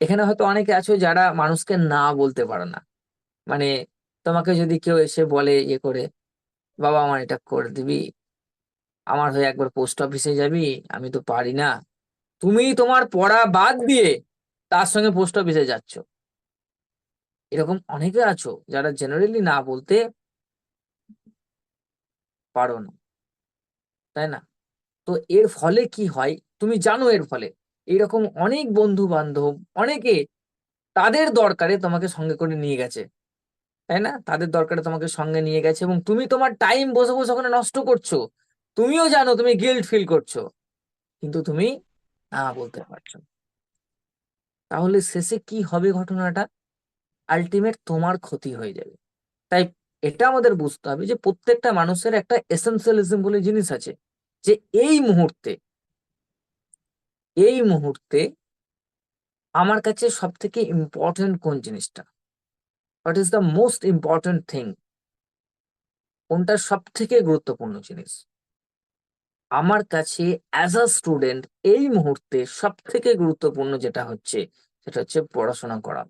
এখানে হয়তো অনেকে আছো যারা মানুষকে না বলতে পারো না। মানে তোমাকে যদি কেউ এসে বলে ইয়ে করে, বাবা আমার এটা করে দিবি, আমার হয়ে একবার পোস্ট অফিসে যাবি, আমি তো পারি না। তুমি তোমার পড়া বাদ দিয়ে তার সঙ্গে পোস্ট অফিসে যাচ্ছ। এরকম অনেকে আছো যারা জেনারেলি না বলতে পারো না। তাই না? তো এর ফলে কি হয়? তুমি জানো এর ফলে। এরকম অনেক বন্ধু বান্ধব অনেকে তাদের দরকারে তোমাকে সঙ্গে করে নিয়ে গেছে। তাই না? তাদের দরকারে তোমাকে সঙ্গে নিয়ে গেছে এবং তুমি তোমার টাইম বসে বসে ওখানে নষ্ট করছ। তুমিও জানো তুমি গিল্ট ফিল করছ। কিন্তু তুমি না বলতে পারছ। তাহলে শেষে কি হবে ঘটনাটা? আলটিমেট তোমার ক্ষতি হয়ে যাবে। তাই এটা আমাদের বুঝতে হবে যে প্রত্যেকটা মানুষের একটা এসেন্সিয়ালিজম বলে জিনিস আছে যে এই মুহূর্তে এই মুহূর্তে আমার কাছে সব থেকে ইম্পর্টেন্ট কোন জিনিসটা? What is the most important thing কোনটা সব থেকে গুরুত্বপূর্ণ জিনিস? আমার কাছে অ্যাজ আ স্টুডেন্ট এই মুহূর্তে সব থেকে গুরুত্বপূর্ণ যেটা হচ্ছে, সেটা হচ্ছে পড়াশোনা করা।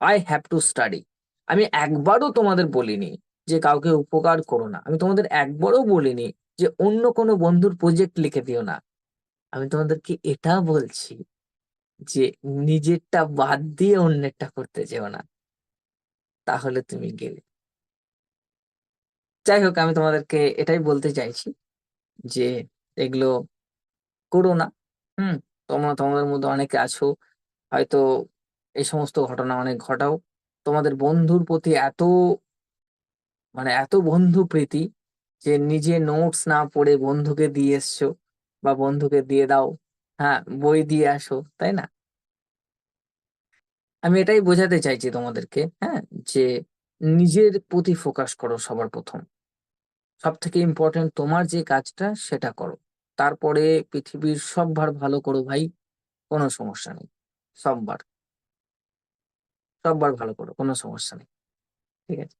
আই হ্যাভ টু স্টাডি আমি একবারও তোমাদের বলিনি যে কাউকে উপকার করো না। আমি তোমাদের একবারও বলিনি যে অন্য কোনো বন্ধুর প্রজেক্ট লিখে দিও না। আমি তোমাদেরকে এটা বলছি যে, নিজেরটা বাদ দিয়ে অন্যেরটা করতে যেও না। তাহলে তুমি গেলে। যাই হোক, আমি তোমাদেরকে এটাই বলতে চাইছি যে, এগুলো করো না। হুম, তোমরা, তোমাদের মধ্যে অনেকে আছো, হয়তো এই সমস্ত ঘটনা অনেক ঘটাও। তোমাদের বন্ধুর প্রতি এত মানে এত বন্ধু প্রীতি যে, নিজে নোটস না পড়ে বন্ধুকে দিয়ে এসছো। বা বন্ধুকে দিয়ে দাও। হ্যাঁ বই দিয়ে আসো, তাই না? আমি এটাই বোঝাতে চাইছি তোমাদেরকে হ্যাঁ যে নিজের প্রতি ফোকাস করো সবার প্রথম। সব থেকে ইম্পর্টেন্ট তোমার যে কাজটা সেটা করো। তারপরে পৃথিবীর সব ভার ভালো করো ভাই, কোনো সমস্যা নেই, সববার। সববার ভালো করো, কোনো সমস্যা নেই, ঠিক আছে?